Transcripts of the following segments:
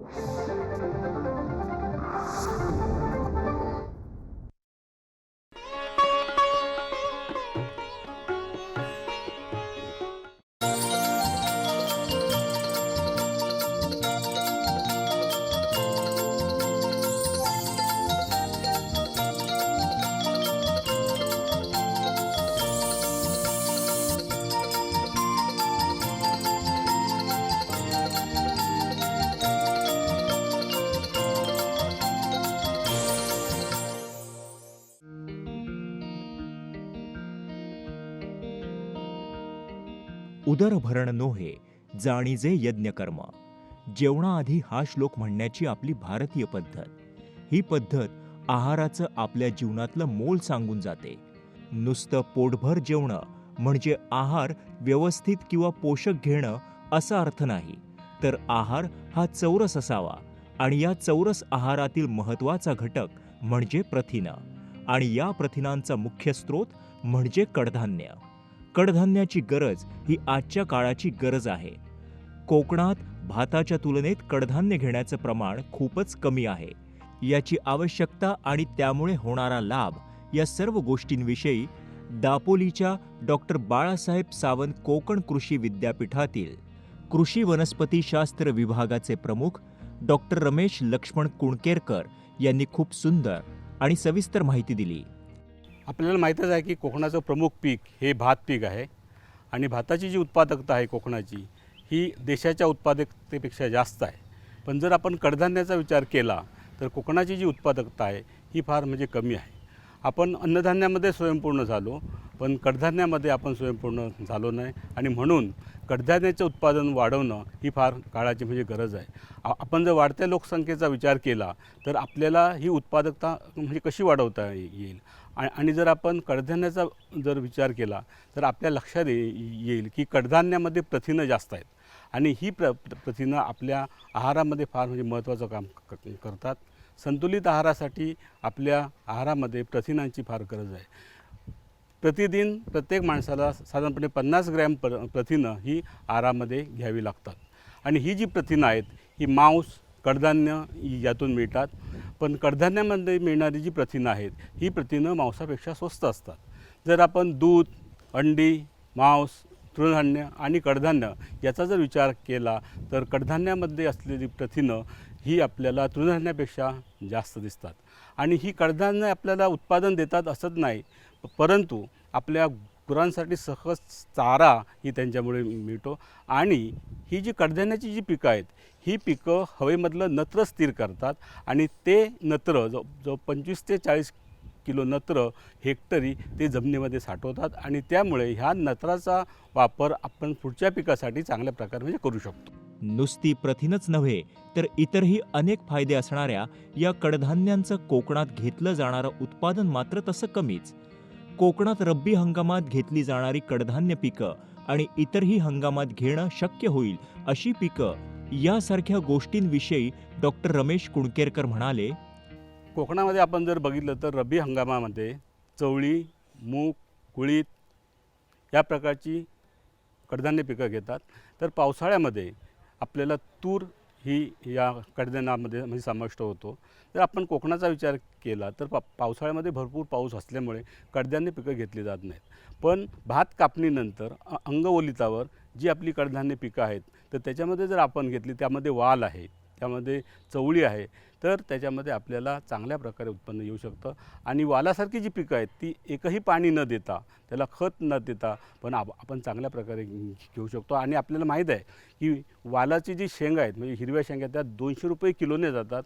Thank you. उदरभरण नोहे जाणीजे यज्ञकर्म. जेवणाआधी हा श्लोक म्हणण्याची आपली भारतीय पद्धत. ही पद्धत आहाराचं आपल्या जीवनातलं मोल सांगून जाते. नुसतं पोटभर जेवणं म्हणजे आहार व्यवस्थित किंवा पोषक घेणं असा अर्थ नाही. तर आहार हा चौरस असावा आणि या चौरस आहारातील महत्त्वाचा घटक म्हणजे प्रथिनं. आणि या प्रथिनांचा मुख्य स्रोत म्हणजे कडधान्य. कडधान्याची गरज ही आजच्या काळाची गरज आहे. कोकणात भाताच्या तुलनेत कडधान्य घेण्याचं प्रमाण खूपच कमी आहे. याची आवश्यकता आणि त्यामुळे होणारा लाभ या सर्व गोष्टींविषयी दापोलीच्या डॉक्टर बाळासाहेब सावंत कोकण कृषी विद्यापीठातील कृषी वनस्पतीशास्त्र विभागाचे प्रमुख डॉक्टर रमेश लक्ष्मण कुणकेरकर यांनी खूप सुंदर आणि सविस्तर माहिती दिली. आपल्याला माहीतच आहे की कोकणाचं प्रमुख पीक हे भात पीक आहे. आणि भाताची जी उत्पादकता आहे कोकणाची ही देशाच्या उत्पादकतेपेक्षा जास्त आहे. पण जर आपण कडधान्याचा विचार केला तर कोकणाची जी उत्पादकता आहे ही फार म्हणजे कमी आहे. आपण अन्नधान्यामध्ये स्वयंपूर्ण झालो पण कडधान्यामध्ये आपण स्वयंपूर्ण झालो नाही. आणि म्हणून कडधान्याचं उत्पादन वाढवणं ही फार काळाची म्हणजे गरज आहे. आपण जर वाढत्या लोकसंख्येचा विचार केला तर आपल्याला ही उत्पादकता म्हणजे कशी वाढवता येईल? आणि जर आपण कडधान्याचा जर विचार केला तर आपल्या लक्षात येईल की कडधान्यामध्ये प्रथिनं जास्त आहेत. आणि ही प्र प्रथिनं आपल्या आहारामध्ये फार म्हणजे महत्त्वाचं काम क- करतात. संतुलित आहारासाठी आपल्या आहारामध्ये प्रथिनांची फार गरज आहे. प्रतिदिन प्रत्येक माणसाला साधारणपणे पन्नास ग्रॅम प्र प्रथिनं ही आहारामध्ये घ्यावी लागतात. आणि ही जी प्रथिनं आहेत ही मांस कडधान्य यातून मिळतात. पण कडधान्यामध्ये मिळणारी जी प्रथिनं आहेत ही प्रथिनं मांसापेक्षा स्वस्त असतात. जर आपण दूध अंडी मांस तृणधान्य आणि कडधान्य याचा जर विचार केला तर कडधान्यामध्ये असलेली प्रथिनं ही आपल्याला तृणधान्यापेक्षा जास्त दिसतात. आणि ही कडधान्य आपल्याला उत्पादन देतात असंच नाही परंतु आपल्या गुरांसाठी सहज चारा ही त्यांच्यामुळे मिळतो. आणि ही जी कडधान्याची जी पिकं आहेत ही पिकं हवेमधलं नत्र स्थिर करतात आणि ते नत्र जो जो पंचवीस ते चाळीस किलो नत्र हेक्टरी ते जमिनीमध्ये साठवतात आणि त्यामुळे ह्या नत्राचा वापर आपण पुढच्या पिकासाठी चांगल्या प्रकारे म्हणजे करू शकतो. नुसती प्रथिनच नव्हे तर इतरही अनेक फायदे असणाऱ्या या कडधान्यांचं कोकणात घेतलं जाणारं उत्पादन मात्र तसं कमीच. कोकणात रब्बी हंगामात घेतली जाणारी कडधान्य पिकं आणि इतरही हंगामात घेणं शक्य होईल अशी पिकं यासारख्या गोष्टींविषयी डॉक्टर रमेश कुणकेरकर म्हणाले कोकणामध्ये आपण जर बघितलं तर रब्बी हंगामामध्ये चवळी मूग कुळीत या प्रकारची कडधान्य पिकं घेतात. तर पावसाळ्यामध्ये आपल्याला तूर ही या कडधान्यामध्ये म्हणजे समाविष्ट होतो. जर आपण कोकणाचा विचार केला तर पा पावसाळ्यामध्ये भरपूर पाऊस असल्यामुळे कडधान्य पिकं घेतली जात नाहीत. पण भात कापणीनंतर अंगवलितावर जी आपली कडधान्य पिकं आहेत तर त्याच्यामध्ये जर आपण घेतली त्यामध्ये वाल आहे. त्यामध्ये चवळी आहे तर त्याच्यामध्ये आपल्याला चांगल्या प्रकारे उत्पन्न येऊ शकतं. आणि वालासारखी जी पिकं आहेत ती एकही पाणी न देता त्याला खत न देता पण आप आपण चांगल्या प्रकारे घेऊ शकतो. आणि आपल्याला माहीत आहे की वालाची जी शेंगा आहेत म्हणजे हिरव्या शेंगा त्या दोनशे रुपये किलोने जातात.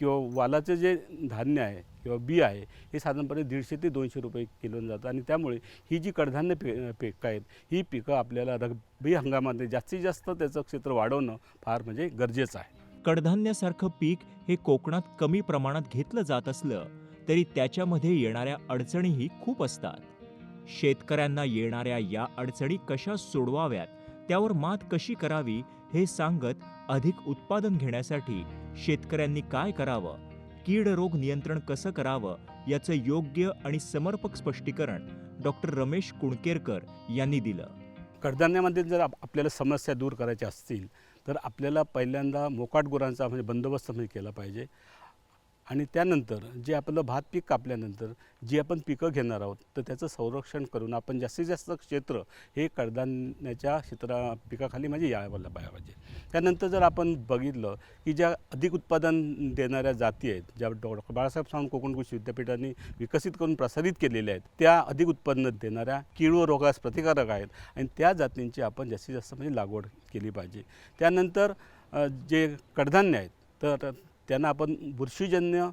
किंवा वालाचं जे धान्य आहे किंवा बी आहे हे साधारणपणे दीडशे ते दोनशे रुपये किलोने जातं आणि त्यामुळे ही जी कडधान्य पि पिकं आहेत ही पिकं आपल्याला रब्बी हंगामामध्ये जास्तीत जास्त त्याचं क्षेत्र वाढवणं फार म्हणजे गरजेचं आहे. कडधान्यासारखं पीक हे कोकणात कमी प्रमाणात घेतलं जात असलं तरी त्याच्यामध्ये येणाऱ्या अडचणीही खूप असतात. शेतकऱ्यांना येणाऱ्या या अडचणी कशा सोडवाव्यात त्यावर मात कशी करावी हे सांगत अधिक उत्पादन घेण्यासाठी शेतकऱ्यांनी काय करावं कीड रोग नियंत्रण कसं करावं याचं योग्य आणि समर्पक स्पष्टीकरण डॉक्टर रमेश कुणकेरकर यांनी दिलं. कडधान्यामध्ये जर आप आपल्याला समस्या दूर करायच्या असतील तर आपल्याला पहिल्यांदा मोकाट गुरांचा म्हणजे बंदोबस्त म्हणजे केला पाहिजे. आणि त्यानंतर जे आपलं भात पीक कापल्यानंतर जी आपण पिकं घेणार आहोत तर त्याचं संरक्षण करून आपण जास्तीत जास्त क्षेत्र हे कडधान्याच्या क्षेत्रा पिकाखाली म्हणजे यायला पाहिजे. त्यानंतर जर आपण बघितलं की ज्या अधिक उत्पादन देणाऱ्या जाती आहेत ज्या डॉक्टर बाळासाहेब सावंत कोकण कृषी विद्यापीठाने विकसित करून प्रसारित केलेल्या आहेत त्या अधिक उत्पन्न देणाऱ्या कीड व रोगास प्रतिकारक आहेत आणि त्या जातींची आपण जास्तीत जास्त म्हणजे लागवड केली पाहिजे. त्यानंतर जे कडधान्य आहेत तर त्यांना आपण बुरशीजन्य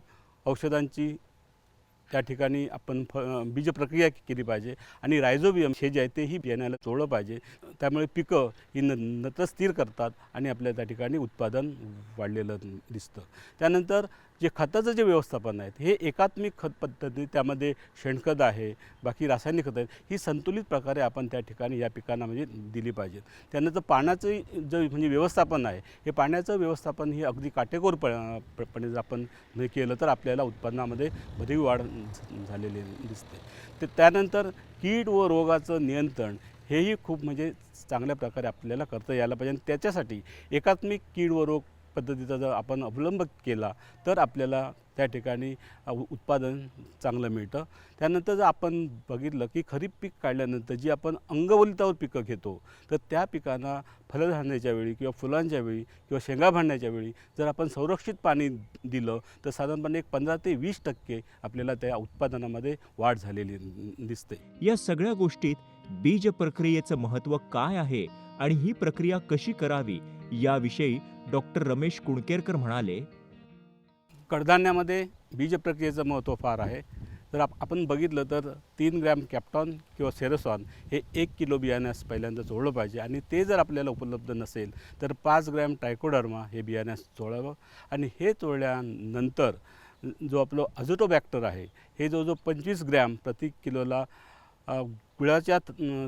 औषधांची त्या ठिकाणी आपण फ बीज प्रक्रिया केली पाहिजे आणि रायझोबियम हे जे आहे तेही बियाण्याला चोळलं पाहिजे. त्यामुळे पिकं ही न नत्र स्थिर करतात आणि आपल्या त्या ठिकाणी उत्पादन वाढलेलं दिसतं. त्यानंतर जे खताचं जे व्यवस्थापन आहे हे एकात्मिक खत पद्धती त्यामध्ये शेणखत आहे बाकी रासायनिक खत आहेत ही संतुलित प्रकारे आपण त्या ठिकाणी या पिकांना म्हणजे दिली पाहिजेत. त्यानंतर पाण्याचं जे म्हणजे व्यवस्थापन आहे हे पाण्याचं व्यवस्थापन हे अगदी काटेकोरपणे जर आपण हे केलं तर आपल्याला उत्पन्नामध्ये भरीव वाढ झालेली दिसते. ते त्यानंतर कीड व रोगाचं नियंत्रण हेही खूप म्हणजे चांगल्या प्रकारे आपल्याला करता यायला पाहिजे आणि त्याच्यासाठी एकात्मिक कीड व रोग पद्धतीचा जर आपण अवलंब केला तर आपल्याला त्या ठिकाणी उत्पादन चांगलं मिळतं. त्यानंतर जर आपण बघितलं की खरीप पीक काढल्यानंतर जी आपण अंगवलितावर पिकं घेतो तर त्या पिकांना फलधारण्याच्या वेळी किंवा फुलांच्या वेळी किंवा शेंगा भांडण्याच्या वेळी जर आपण संरक्षित पाणी दिलं तर साधारणपणे एक पंधरा ते वीस टक्के आपल्याला त्या उत्पादनामध्ये वाढ झालेली दिसते. या सगळ्या गोष्टीत बीज प्रक्रियेचं महत्त्व काय आहे आणि ही प्रक्रिया कशी करावी याविषयी डॉक्टर रमेश कुणकेरकर म्हणाले कडधान्यामध्ये बीज प्रक्रियेचं महत्त्व फार आहे. जर आप आपण बघितलं तर तीन ग्रॅम कॅप्टॉन किंवा सेरोसॉन हे एक किलो बियाण्यास पहिल्यांदा जोडलं पाहिजे आणि ते जर आपल्याला उपलब्ध नसेल तर पाच ग्रॅम टायकोडर्मा हे बियाण्यास चोळावं आणि हे चोळल्यानंतर जो आपलं अझोटोबॅक्टर आहे हे जो जो पंचवीस ग्रॅम प्रति किलोला गुळाच्या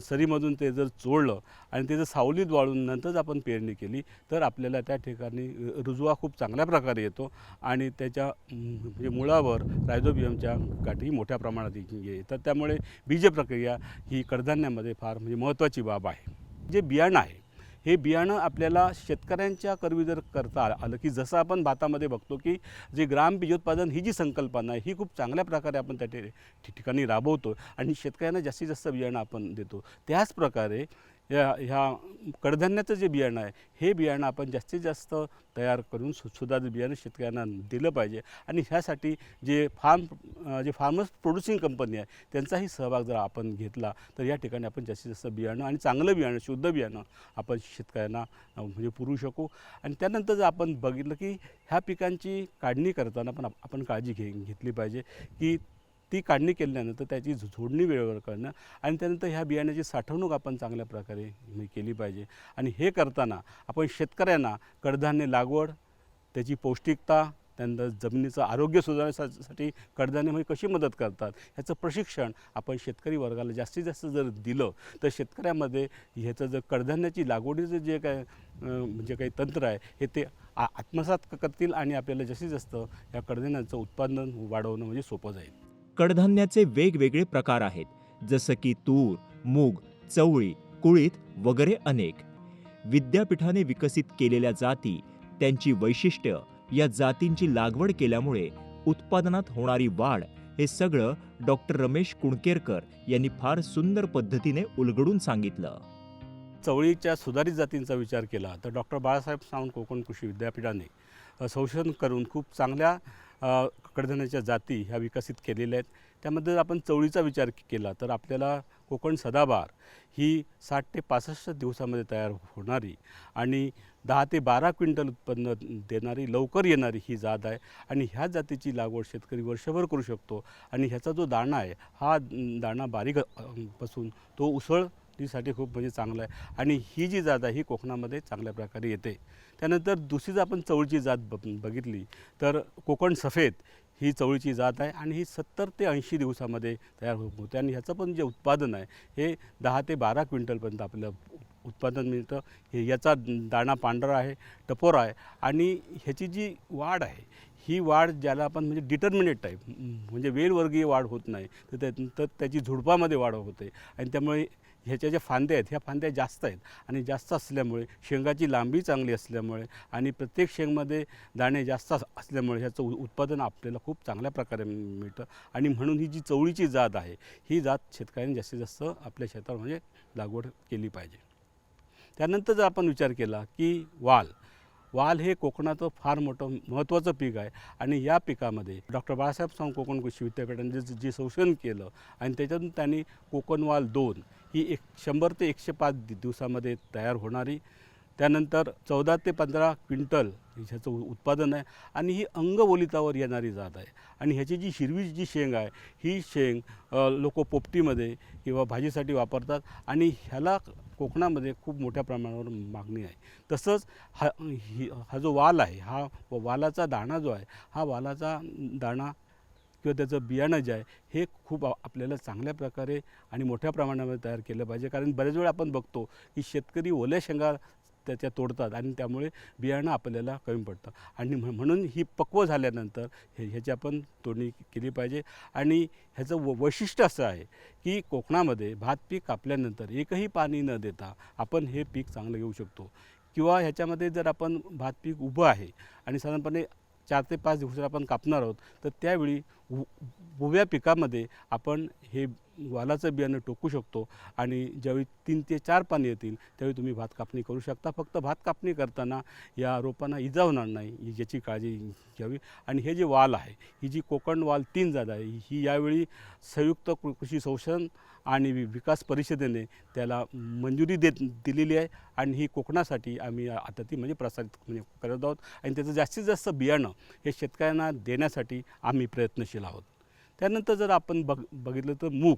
सरीमधून ते जर चोळलं आणि ते जर सावलीत वाळून नंतरच आपण पेरणी केली तर आपल्याला त्या ठिकाणी रुजवा खूप चांगल्या प्रकारे येतो आणि त्याच्या म्हणजे मुळावर रायझोबियमच्या गाठी मोठ्या प्रमाणात ये- येतात. त्यामुळे बीज प्रक्रिया ही कडधान्यामध्ये फार म्हणजे महत्त्वाची बाब आहे. जे बियाणं आहे हे बियाणं आपल्याला शेतकऱ्यांच्या करवी जर करता आलं- की जसं आपण भातामध्ये बघतो की जे ग्राम बीजोत्पादन ही जी संकल्पना आहे ही खूप चांगल्या प्रकारे आपण त्या ठिकाणी राबवतो आणि शेतकऱ्यांना जास्तीत जास्त बियाणं आपण देतो. त्याच प्रकारे या ह्या कडधान्याचं जे बियाणं आहे हे बियाणं आपण जास्तीत जास्त तयार करून सु सुधारित बियाणं शेतकऱ्यांना दिलं पाहिजे. आणि ह्यासाठी जे फार्म जे फार्मर्स प्रोड्युसिंग कंपनी आहे त्यांचाही सहभाग जर आपण घेतला तर या ठिकाणी आपण जास्तीत जास्त बियाणं आणि चांगलं बियाणं शुद्ध बियाणं आपण शेतकऱ्यांना म्हणजे पुरवू शकू. आणि त्यानंतर जर आपण बघितलं की ह्या पिकांची काढणी करताना पण आप- आपण काळजी घे घेतली पाहिजे की ती काढणी केल्यानंतर त्याची झोडणी वेळेवर करणं आणि त्यानंतर ह्या बियाण्याची साठवणूक आपण चांगल्या प्रकारे केली पाहिजे. आणि हे करताना आपण शेतकऱ्यांना कडधान्य लागवड त्याची पौष्टिकता त्यानंतर जमिनीचं आरोग्य सुधारण्यासाठी कडधान्य म्हणजे कशी मदत करतात ह्याचं प्रशिक्षण आपण शेतकरी वर्गाला जास्तीत जास्त जर दिलं तर शेतकऱ्यामध्ये ह्याचं जर कडधान्याची लागवडीचं जे काय म्हणजे काही तंत्र आहे हे ते आत्मसात करतील आणि आपल्याला जास्तीत जास्त या कडधान्याचं उत्पादन वाढवणं म्हणजे सोपं जाईल. कडधान्याचे वेगवेगळे प्रकार आहेत जसं की तूर मूग चवळी कुळीत वगैरे अनेक. विद्यापीठाने विकसित केलेल्या जाती त्यांची वैशिष्ट्य या जातींची लागवड केल्यामुळे उत्पादनात होणारी वाढ हे सगळं डॉक्टर रमेश कुणकेरकर यांनी फार सुंदर पद्धतीने उलगडून सांगितलं. चवळीच्या सुधारित जातींचा विचार केला तर डॉक्टर बाळासाहेब सावंत कोकण कृषी विद्यापीठाने संशोधन करून खूप चांगल्या कडधान्याच्या जाती ह्या विकसित केलेल्या आहेत. त्यामध्ये जर आपण चवळीचा विचार केला तर आपल्याला कोकण सदाबहार ही साठ ते पासष्ट दिवसामध्ये तयार होणारी आणि दहा ते बारा क्विंटल उत्पन्न देणारी लवकर येणारी ही जात आहे आणि ह्या जातीची लागवड शेतकरी वर्षभर करू शकतो आणि ह्याचा जो दाणा आहे हा दाणा बारीकपासून तो उसळसाठी खूप म्हणजे चांगला आहे आणि ही जी जात आहे ही कोकणामध्ये चांगल्या प्रकारे येते. त्यानंतर दुसरी जर आपण चवळीची जात ब बघितली. तर कोकण सफेद ही चवळीची जात आहे आणि ही सत्तर ते ऐंशी दिवसामध्ये तयार होत होते. आणि ह्याचं पण जे उत्पादन आहे हे दहा ते बारा क्विंटलपर्यंत आपलं उत्पादन मिळतं. हे याचा दाणा पांढरा आहे टपोरा आहे आणि ह्याची जी वाढ आहे ही वाढ ज्याला आपण म्हणजे डिटर्मिनेट टाईप म्हणजे वेलवर्गीय वाढ होत नाही. तर त्या तर त्याची झुडपामध्ये वाढ होते. आणि त्यामुळे ह्याच्या ज्या फांद्या आहेत ह्या फांद्या जास्त आहेत. आणि जास्त असल्यामुळे शेंगाची लांबी चांगली असल्यामुळे आणि प्रत्येक शेंगमध्ये दाणे जास्त असल्यामुळे ह्याचं उत्पादन आपल्याला खूप चांगल्या प्रकारे मिळतं. आणि म्हणून ही जी चवळीची जात आहे ही जात शेतकऱ्यांनी जास्तीत जास्त आपल्या शेतावर म्हणजे लागवड केली पाहिजे. त्यानंतर जर आपण विचार केला की वाल वाल हे कोकणाचं फार मोठं महत्त्वाचं पीक आहे आणि या पिकामध्ये डॉक्टर बाळासाहेब सावंत कोकण कृषी विद्यापीठाने जे जे संशोधन केलं आणि त्याच्यातून त्यांनी कोकण वाल दोन ही एक शंभर ते एकशे पाच दिवसामध्ये तयार होणारी. त्यानंतर चौदा ते पंधरा क्विंटल ह्याचं उत्पादन आहे आणि ही अंगवलितावर येणारी जात आहे. आणि ह्याची जी हिरवी जी शेंग आहे ही शेंग लोक पोपटीमध्ये किंवा भाजीसाठी वापरतात आणि ह्याला कोकणामध्ये खूप मोठ्या प्रमाणावर मागणी आहे. तसंच हा ही हा जो वाल आहे हा वालाचा दाणा जो आहे हा वालाचा दाणा किंवा त्याचं बियाणं जे आहे हे खूप आपल्याला चांगल्या प्रकारे आणि मोठ्या प्रमाणामध्ये तयार केलं पाहिजे. कारण बरेच वेळा आपण बघतो की शेतकरी ओल्या शेंगा त्याच्या तोडतात आणि त्यामुळे बियाणं आपल्याला कमी पडतं. आणि म्हणून ही पक्व झाल्यानंतर हे ह्याची आपण तोडणी केली पाहिजे. आणि ह्याचं व वैशिष्ट्य असं आहे की कोकणामध्ये भात पीक कापल्यानंतर एकही पाणी न देता आपण हे पीक चांगलं घेऊ शकतो. किंवा ह्याच्यामध्ये जर आपण भात पीक उभं आहे आणि साधारणपणे चार ते पाच दिवसात आपण कापणार आहोत. तर त्यावेळी उ उभ्या पिकामध्ये आपण हे वालाचं बियाणं टोकू शकतो आणि ज्यावेळी तीन ते चार पाणी येतील त्यावेळी तुम्ही भात कापणी करू शकता. फक्त भात कापणी करताना या रोपांना इजा होणार नाही याची काळजी घ्यावी. आणि हे जे वाल आहे ही जी कोकण वाल तीन जात आहे ही यावेळी संयुक्त कृषी संशोधन आणि वि- विकास परिषदेने त्याला मंजुरी देत दिलेली आहे आणि ही कोकणासाठी आम्ही आता ती म्हणजे प्रसारित म्हणजे करत आहोत. आणि त्याचं जास्तीत जास्त बियाणं हे शेतकऱ्यांना देण्यासाठी आम्ही प्रयत्नशील आहोत. त्यानंतर जर आपण बघ बघितलं तर मूग.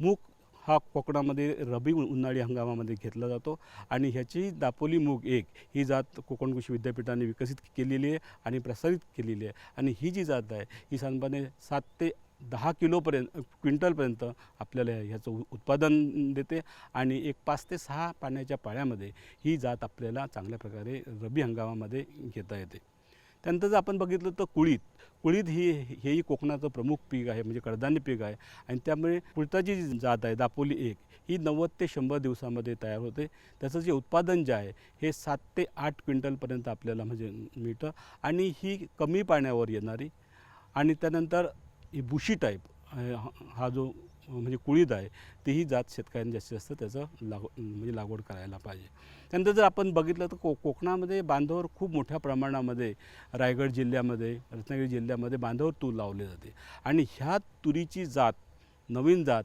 मूग हा कोकणामध्ये रबी उन्हाळी हंगामामध्ये घेतला जातो आणि ह्याची दापोली मूग एक ही जात कोकण कृषी विद्यापीठाने विकसित केलेली आहे आणि प्रसारित केलेली आहे. आणि ही जी जात आहे ही साधारणपणे सात ते दहा किलोपर्यंत क्विंटलपर्यंत आपल्याला ह्याचं उत्पादन देते आणि एक पाच ते सहा पाण्याच्या पाळ्यामध्ये ही जात आपल्याला चांगल्या प्रकारे रबी हंगामामध्ये घेता येते. त्यानंतर जर आपण बघितलं तर कुळीत कुळीत ही हेही कोकणाचं प्रमुख पीक आहे म्हणजे कडधान्य पीक आहे. आणि त्यामुळे कुळताची जी जात आहे दापोली एक ही नव्वद ते शंभर दिवसामध्ये तयार होते. त्याचं जे उत्पादन जे आहे हे सात ते आठ क्विंटलपर्यंत आपल्याला म्हणजे मिळतं. आणि ही कमी पाण्यावर येणारी आणि त्यानंतर ही बुशी टाईप हा जो म्हणजे कुळीद आहे तीही जात शेतकऱ्यांनी जास्तीत जास्त त्याचं लागव म्हणजे लागवड करायला पाहिजे. त्यानंतर जर आपण बघितलं तर को कोकणामध्ये बांधावर खूप मोठ्या प्रमाणामध्ये रायगड जिल्ह्यामध्ये रत्नागिरी जिल्ह्यामध्ये बांधावर तूर लावले जाते. आणि ह्या तुरीची जात नवीन जात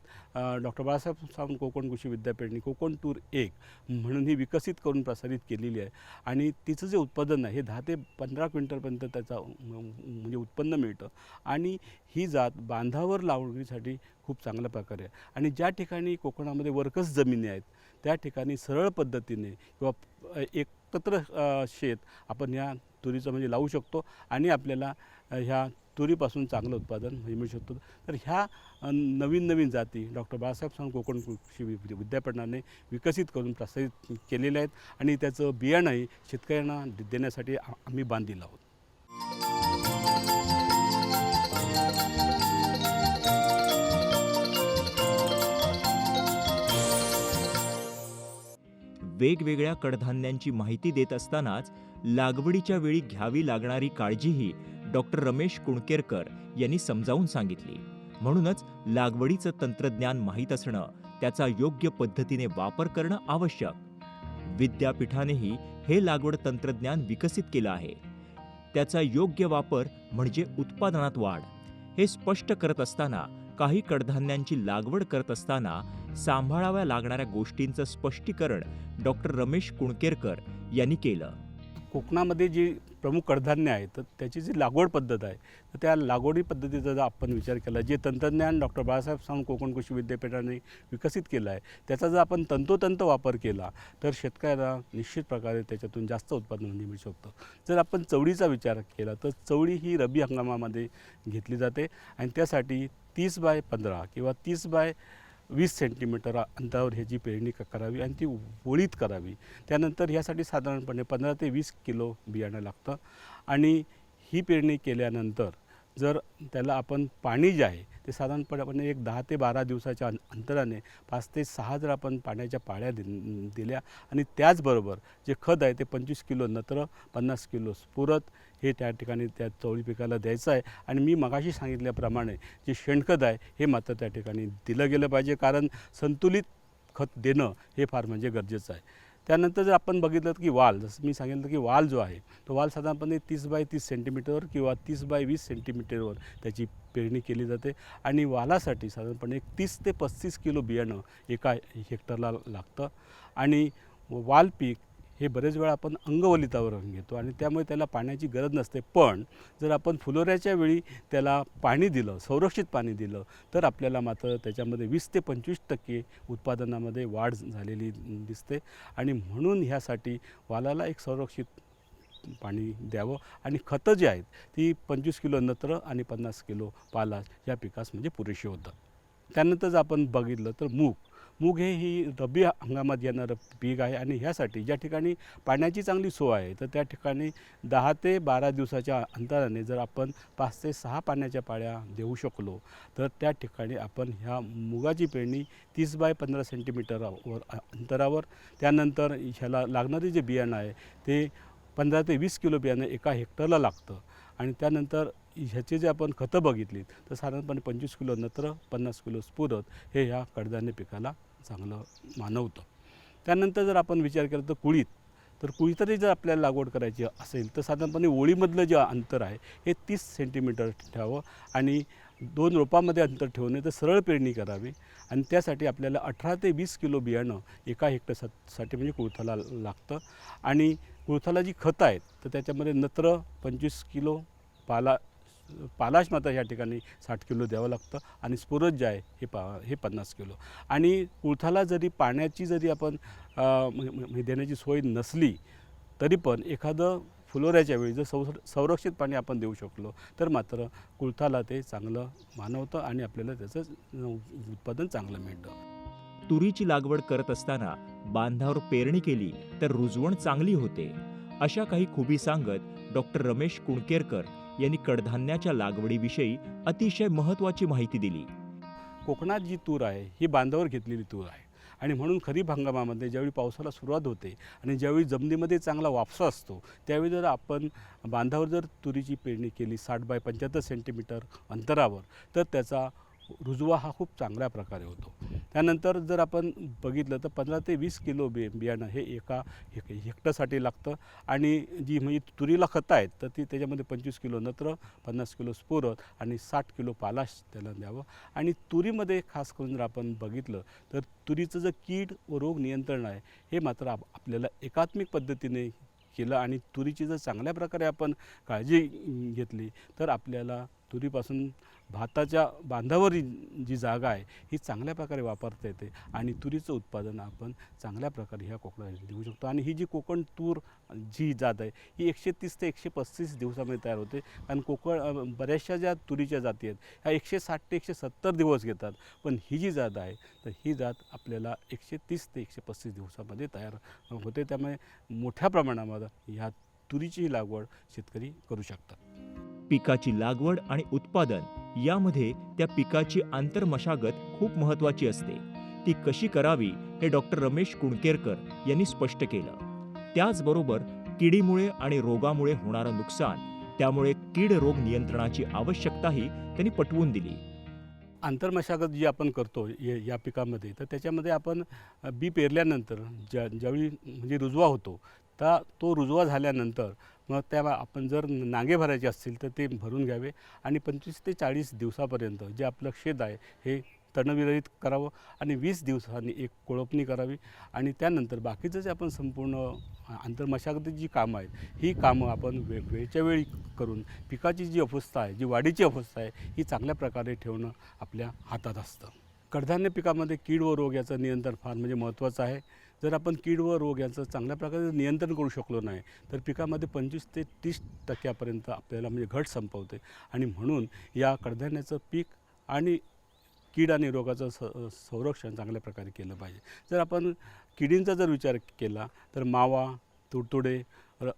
डॉक्टर बाळासाहेब सावंत कोकण कृषी विद्यापीठने कोकण टूर एक म्हणून ही विकसित करून प्रसारित केलेली आहे. आणि तिचं जे उत्पादन आहे हे दहा ते पंधरा क्विंटलपर्यंत त्याचा म्हणजे उत्पन्न मिळतं. आणि ही जात बांधावर लावणीसाठी खूप चांगल्या प्रकारे आहे. आणि ज्या ठिकाणी कोकणामध्ये वर्कस जमिनी आहेत त्या ठिकाणी सरळ पद्धतीने किंवा एकत्र शेत आपण या तुरीचं म्हणजे लावू शकतो आणि आपल्याला ह्या तुरीपासून चांगलं उत्पादन मिळू शकतो. तर ह्या नवीन नवीन जाती डॉक्टर बाळासाहेब सांग कोकण कृषी विद्यापीठाने विकसित करून प्रसारित केलेल्या आहेत आणि त्याचं बियाणंही शेतकऱ्यांना देण्यासाठी आम्ही बांधील आहोत. वेगवेगळ्या कडधान्यांची माहिती देत असतानाच लागवडीच्या वेळी घ्यावी लागणारी काळजीही डॉक्टर रमेश कुणकेरकर यांनी समजावून सांगितली. म्हणूनच लागवडीचं तंत्रज्ञान माहीत असणं त्याचा योग्य पद्धतीने वापर करणं आवश्यक. विद्यापीठानेही हे लागवड तंत्रज्ञान विकसित केलं आहे. त्याचा योग्य वापर म्हणजे उत्पादनात वाढ. हे स्पष्ट करत असताना काही कडधान्यांची लागवड करत असताना सांभाळाव्या लागणाऱ्या गोष्टींचं स्पष्टीकरण डॉक्टर रमेश कुणकेरकर यांनी केलं. कोकणामध्ये जी प्रमुख कडधान्य आहे तर त्याची जी लागवड पद्धत आहे तर त्या लागवडी पद्धतीचा जर आपण विचार केला जे तंत्रज्ञान डॉक्टर बाळासाहेब सावंत कोकण कृषी विद्यापीठाने विकसित केलं आहे त्याचा जर आपण तंतोतंत वापर केला तर शेतकऱ्याला निश्चित प्रकारे त्याच्यातून जास्त उत्पादन मिळू शकतं. जर आपण चवळीचा विचार केला तर चवळी ही रब्बी हंगामामध्ये घेतली जाते आणि त्यासाठी तीस बाय पंधरा किंवा तीस बाय वीस सेंटीमीटर अंतरावर ह्याची पेरणी करावी आणि ती ओळीत करावी. त्यानंतर ह्यासाठी साधारणपणे पंधरा ते वीस किलो बियाणं लागतं. आणि ही पेरणी केल्यानंतर जर त्याला आपण पाणी जे आहे ते साधारणपणे एक दहा ते बारा दिवसाच्या अं- अंतराने पाच ते सहा जर आपण पाण्याच्या पाळ्या दि दिल्या आणि त्याचबरोबर जे खत आहे ते पंचवीस किलो नत्र पन्नास किलो स्फुरत हे त्या ठिकाणी त्या चवळी पिकाला द्यायचं आहे. आणि मी मगाशी सांगितल्याप्रमाणे जे शेणखत आहे हे मात्र त्या ठिकाणी दिलं गेलं पाहिजे. कारण संतुलित खत देणं हे फार म्हणजे गरजेचं आहे. त्यानंतर जर आपण बघितलं की वाल जसं मी सांगितलं की वाल जो आहे तो वाल साधारणपणे तीस बाय तीस सेंटीमीटरवर किंवा तीस बाय वीस सेंटीमीटरवर त्याची पेरणी केली जाते. आणि वालासाठी साधारणपणे एक तीस ते पस्तीस किलो बियाणं एका हेक्टरला लागतं. आणि वाल पीक हे बरेच वेळा आपण अंगवलितावर घेतो आणि त्यामुळे त्याला पाण्याची गरज नसते. पण जर आपण फुलोऱ्याच्या वेळी त्याला पाणी दिलं संरक्षित पाणी दिलं तर आपल्याला मात्र त्याच्यामध्ये वीस ते पंचवीस टक्के उत्पादनामध्ये वाढ झालेली दिसते आणि म्हणून ह्यासाठी वालाला एक संरक्षित पाणी द्यावं आणि खतं जी आहेत ती पंचवीस किलो नत्र आणि पन्नास किलो पाला या पिकास म्हणजे पुरेशी होतं त्यानंतर जर आपण बघितलं तर मूग. मूग हे ही रब्बी हंगामात येणारं पीक आहे आणि ह्यासाठी ज्या ठिकाणी पाण्याची चांगली सोय आहे तर त्या ठिकाणी दहा ते बारा दिवसाच्या अंतराने जर आपण पाच ते सहा पाण्याच्या पाळ्या देऊ शकलो तर त्या ठिकाणी आपण ह्या मुगाची पेरणी तीस बाय पंधरा सेंटीमीटरवर अंतरावर त्यानंतर ह्याला लागणारे जे बियाणं आहे ते पंधरा ते वीस किलो बियाणं एका हेक्टरला लागतं आणि त्यानंतर ह्याचे जे आपण खतं बघितली तर साधारणपणे पंचवीस किलो नत्र पन्नास किलो स्फुरत हे ह्या कडधान्य पिकाला चांगलं मानवतं. त्यानंतर जर आपण विचार केला तर कुळीत तर कुळीतही जर आपल्याला लागवड करायची असेल तर साधारणपणे ओळीमधलं जे अंतर आहे हे तीस सेंटीमीटर ठेवावं आणि दोन रोपामध्ये अंतर ठेवणे तर सरळ पेरणी करावी आणि त्यासाठी आपल्याला अठरा ते वीस किलो बियाणं एका हेक्टरसाठी म्हणजे कुळथाला लागतं आणि कुळथाला जी खतं आहेत तर त्याच्यामध्ये नत्र पंचवीस किलो पाला पालाश मात्र या ठिकाणी साठ किलो द्यावं लागतं आणि स्फुरत जे आहे हे पा हे पन्नास किलो. आणि कुळथाला जरी पाण्याची जरी आपण म्हणजे, म्हणजे देण्याची सोय नसली तरी पण एखादं फुलोऱ्याच्या वेळी जर सौ संरक्षित पाणी आपण देऊ शकलो तर मात्र कुळथाला ते चांगलं मानवतं आणि आपल्याला त्याचं उत्पादन चांगलं मिळतं. तुरीची लागवड करत असताना बांधावर पेरणी केली तर रुजवण चांगली होते. अशा काही खुबी सांगत डॉक्टर रमेश कुणकेरकर यांनी कडधान्याच्या लागवडीविषयी अतिशय महत्त्वाची माहिती दिली. कोकणात जी तूर आहे ही बांधावर घेतलेली तूर आहे. आणि म्हणून खरीप हंगामामध्ये ज्यावेळी पावसाला सुरुवात होते आणि ज्यावेळी जमिनीमध्ये चांगला वापसा असतो त्यावेळी जर आपण बांधावर जर तुरीची पेरणी केली साठ बाय पंच्याहत्तर सेंटीमीटर अंतरावर तर त्याचा रुजवा हा खूप चांगल्या प्रकारे होतो. त्यानंतर जर आपण बघितलं तर पंधरा ते वीस किलो बे बियाणं हे एका हेक हेक्टरसाठी लागतं आणि जी म्हणजे तुरीला खतं आहेत तर ती त्याच्यामध्ये पंचवीस किलो नत्र पन्नास किलो स्फुरत आणि साठ किलो पालाश त्याला द्यावं. आणि तुरीमध्ये खास करून जर आपण बघितलं तर तुरीचं जर कीड व रोग नियंत्रण आहे हे मात्र आप आपल्याला एकात्मिक पद्धतीने केलं आणि तुरीची जर चांगल्या प्रकारे आपण काळजी घेतली तर आपल्याला तुरीपासून भाताच्या बांधावरील जी जागा आहे ही चांगल्या प्रकारे वापरता येते आणि तुरीचं उत्पादन आपण चांगल्या प्रकारे ह्या कोकणात देऊ शकतो. आणि ही जी कोकण तूर जी जात आहे ही एकशे तीस ते एकशे पस्तीस दिवसामध्ये तयार होते. कारण कोकण बऱ्याचशा ज्या तुरीच्या जाती आहेत ह्या एकशे साठ ते एकशे सत्तर दिवस घेतात. पण ही जी जात आहे तर ही जात आपल्याला एकशे तीस ते एकशे पस्तीस दिवसामध्ये तयार होते. त्यामुळे मोठ्या प्रमाणामध्ये ह्या तुरीची लागवड शेतकरी करू शकतात. पिकाची लागवड आणि उत्पादन यामध्ये त्या पिकाची आंतरमशागत खूप महत्त्वाची असते. ती कशी करावी हे डॉक्टर रमेश कुणकेरकर यांनी स्पष्ट केलं. त्याचबरोबर किडीमुळे आणि रोगामुळे होणारं नुकसान त्यामुळे कीड रोग नियंत्रणाची आवश्यकताही त्यांनी पटवून दिली. आंतरमशागत जी आपण करतो या या पिकामध्ये तर त्याच्यामध्ये आपण बी पेरल्यानंतर ज्या ज्यावेळी म्हणजे रुजवा होतो तर तो रुजवा झाल्यानंतर मग त्या आपण जर नांगे भरायचे असतील तर ते भरून घ्यावे आणि पंचवीस ते चाळीस दिवसापर्यंत जे आपलं शेत आहे हे तणविरहित करावं आणि वीस दिवसांनी एक कोळपणी करावी आणि त्यानंतर बाकीचं जे आपण संपूर्ण आंतरमशागतीची जी कामं आहेत ही कामं आपण वे वेळच्या वेळी करून पिकाची जी अवस्था आहे जी वाढीची अवस्था आहे ही चांगल्या प्रकारे ठेवणं आपल्या हातात असतं. कडधान्य पिकामध्ये कीड व रोग याचं नियंत्रण फार म्हणजे महत्त्वाचं आहे. जर आपण कीड व रोग यांचं चांगल्या प्रकारे नियंत्रण करू शकलो नाही तर पिकामध्ये पंचवीस ते तीस टक्क्यापर्यंत आपल्याला म्हणजे घट संपवते. आणि म्हणून या कडधान्याचं पीक आणि कीड आणि रोगाचं स संरक्षण चांगल्या प्रकारे केलं पाहिजे. जर आपण किडींचा जर विचार केला तर मावा तुडतुडे र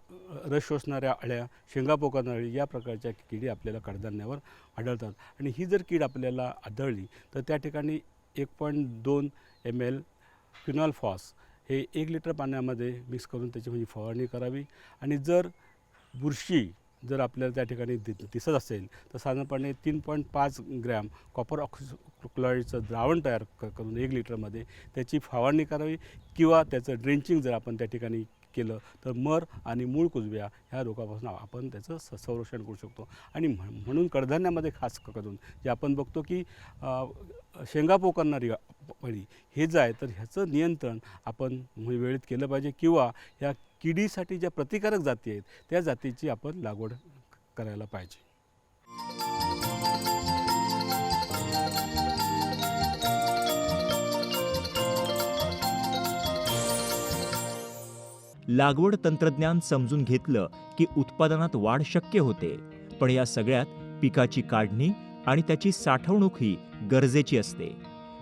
रस शोषणाऱ्या अळ्या शेंगा पोकणाऱ्या अळी या प्रकारच्या किडी आपल्याला कडधान्यावर आढळतात. आणि ही जर कीड आपल्याला आढळली तर त्या ठिकाणी एक पॉईंट दोन एम एल क्विनॉल फॉस हे एक लिटर पाण्यामध्ये मिक्स करून त्याची म्हणजे फवारणी करावी. आणि जर बुरशी जर आपल्याला त्या ठिकाणी दि दिसत असेल तर साधारणपणे तीन पॉईंट पाच ग्रॅम कॉपर ऑक्सिज क्लोराईडचं द्रावण तयार क करून एक लिटरमध्ये त्याची फवारणी करावी किंवा त्याचं ड्रेंचिंग जर आपण त्या ठिकाणी केलं तर मर आणि मूळ कुजव्या ह्या रोगापासून आपण त्याचं स संरक्षण करू शकतो. आणि म्ह म्हणून कडधान्यामध्ये खास करून जे आपण बघतो की शेंगा पोकरणारी अळी हे जे आहे तर ह्याचं नियंत्रण आपण म्हणजे वेळेत केलं पाहिजे किंवा ह्या किडीसाठी ज्या प्रतिकारक जाती आहेत त्या जातीची आपण लागवड करायला पाहिजे. लागवड तंत्रज्ञान समजून घेतलं की उत्पादनात वाढ शक्य होते. पण या सगळ्यात पिकाची काढणी आणि त्याची साठवणूक ही गरजेची असते.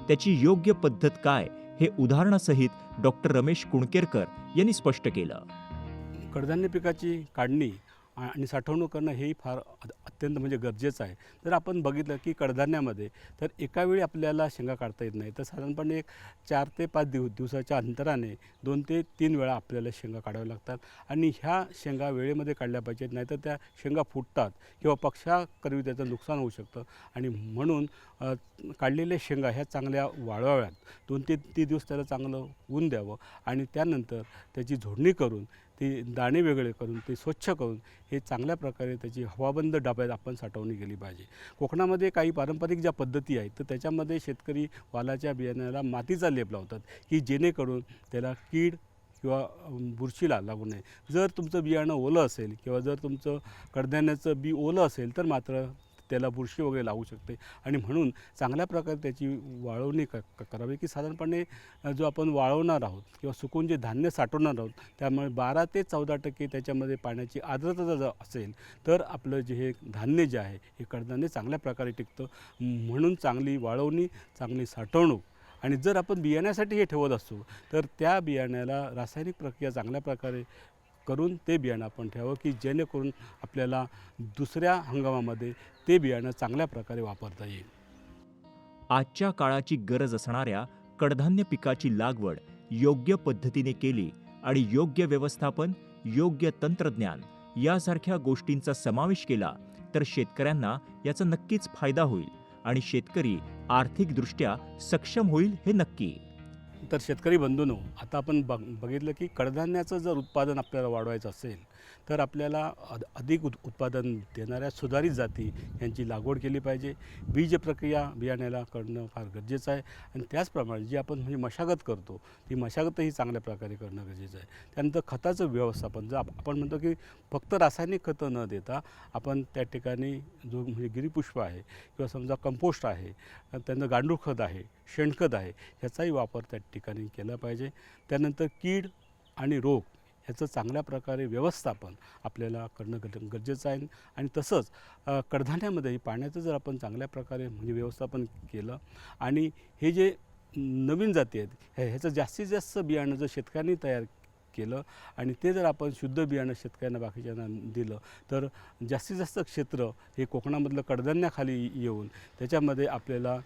त्याची योग्य पद्धत काय हे उदाहरणासहित डॉक्टर रमेश कुणकेरकर यांनी स्पष्ट केलं. कडधान्य पिकाची काढणी आणि साठवणूक करणं हेही फार अत्यंत म्हणजे गरजेचं आहे. जर आपण बघितलं की कडधान्यामध्ये तर एका वेळी आपल्याला शेंगा काढता येत नाही. तर साधारणपणे एक चार ते पाच दिव दिवसाच्या अंतराने दोन ते तीन वेळा आपल्याला शेंगा काढाव्या लागतात. आणि ह्या शेंगा वेळेमध्ये काढल्या पाहिजेत नाहीतर त्या शेंगा फुटतात किंवा पक्षाकरवी त्याचं नुकसान होऊ शकतं. आणि म्हणून काढलेल्या शेंगा ह्या चांगल्या वाळवाव्यात. दोन ते तीन दिवस त्याला चांगलं ऊन द्यावं आणि त्यानंतर त्याची झोडणी करून ते दाणे वेगळे करून ते स्वच्छ करून हे चांगल्या प्रकारे त्याची हवाबंद डब्यात आपण साठवणी केली पाहिजे. कोकणामध्ये काही पारंपरिक ज्या पद्धती आहेत तर त्याच्यामध्ये शेतकरी वालाच्या बियाण्याला मातीचा लेप लावतात की जेणेकरून त्याला कीड किंवा बुरशीला लागू नये. जर तुमचं बियाणं ओलं असेल किंवा जर तुमचं कडधान्याचं बी ओलं असेल तर मात्र त्याला बुरशी वगैरे लागू शकते. आणि म्हणून चांगल्या प्रकारे त्याची वाळवणी क करावी की साधारणपणे जो आपण वाळवणार आहोत किंवा सुकून जे धान्य साठवणार आहोत त्यामुळे बारा ते चौदा टक्के त्याच्यामध्ये पाण्याची आर्द्रता जर असेल तर आपलं जे हे धान्य जे आहे हे कडधान्य चांगल्या प्रकारे टिकतं. म्हणून चांगली वाळवणी चांगली साठवणूक आणि जर आपण बियाण्यासाठी हे ठेवत असू तर त्या बियाण्याला रासायनिक प्रक्रिया चांगल्या प्रकारे करून ते बियाणं आपण ठेवावं की जेणेकरून आपल्याला दुसऱ्या हंगामामध्ये ते बियाणं चांगल्या प्रकारे वापरता येईल. आजच्या काळाची गरज असणाऱ्या कडधान्य पिकाची लागवड योग्य पद्धतीने केली आणि योग्य व्यवस्थापन योग्य तंत्रज्ञान यासारख्या गोष्टींचा समावेश केला तर शेतकऱ्यांना याचा नक्कीच फायदा होईल आणि शेतकरी आर्थिकदृष्ट्या सक्षम होईल हे नक्की. तर शेतकरी बंधूंनो आता आपण बघ बघितलं की कडधान्याचं जर उत्पादन आपल्याला वाढवायचं असेल तर आपल्याला अद अधिक उत उत्पादन देणाऱ्या सुधारित जाती यांची लागवड केली पाहिजे. बीज प्रक्रिया बियाण्याला करणं फार गरजेचं आहे आणि त्याचप्रमाणे जी आपण म्हणजे मशागत करतो ती मशागतही चांगल्या प्रकारे करणं गरजेचं आहे. त्यानंतर खताचं व्यवस्थापन जर आपण म्हणतो की फक्त रासायनिक खतं न देता आपण त्या ठिकाणी जो म्हणजे गिरीपुष्प आहे किंवा समजा कंपोस्ट आहे त्यानंतर गांडूळ खत आहे शेणखत आहे ह्याचाही वापर त्या ठिकाणी केला पाहिजे. त्यानंतर कीड आणि रोग ह्याचं चांगल्या प्रकारे व्यवस्थापन आपल्याला करणं गर गरजेचं आहे. आणि तसंच कडधान्यामध्ये कडधान्यामध्येही पाण्याचं जर आपण चांगल्या प्रकारे म्हणजे व्यवस्थापन केलं आणि हे जे नवीन जाती आहेत ह्या ह्याचं जास्तीत जास्त बियाणं जर शेतकऱ्यांनी तयार केलं आणि ते जर आपण शुद्ध बियाणं शेतकऱ्यांना बाकीच्यांना दिलं तर जास्तीत जास्त क्षेत्र हे कोकणामधलं कडधान्याखाली येऊन त्याच्यामध्ये आपल्याला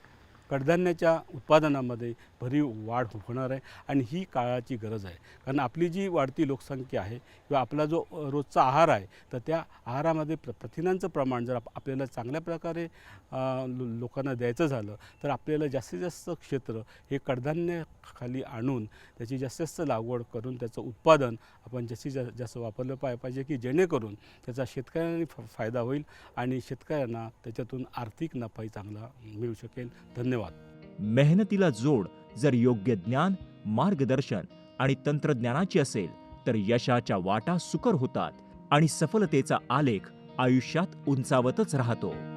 कडधान्याच्या उत्पादनामध्ये भरीव वाढ होणार आहे आणि ही काळाची गरज आहे. कारण आपली जी वाढती लोकसंख्या आहे किंवा आपला जो रोजचा आहार आहे तर त्या आहारामध्ये प्र प्रथिनांचं प्रमाण जर आप आपल्याला चांगल्या प्रकारे लो लोकांना द्यायचं झालं तर आपल्याला जास्तीत जास्त क्षेत्र हे कडधान्य खाली आणून त्याची जास्तीत जास्त लागवड करून त्याचं उत्पादन आपण जास्तीत जा जास्त वापरलं पाय पाहिजे की जेणेकरून त्याचा शेतकऱ्यांनी फ फायदा होईल आणि शेतकऱ्यांना त्याच्यातून आर्थिक नफाही चांगला मिळू शकेल. धन्यवाद. मेहनतीला जोड जर योग्य ज्ञान मार्गदर्शन आणि तंत्रज्ञानाची असेल तर यशाच्या वाटा सुकर होतात आणि सफलतेचा आलेख आयुष्यात उंचावतच राहतो.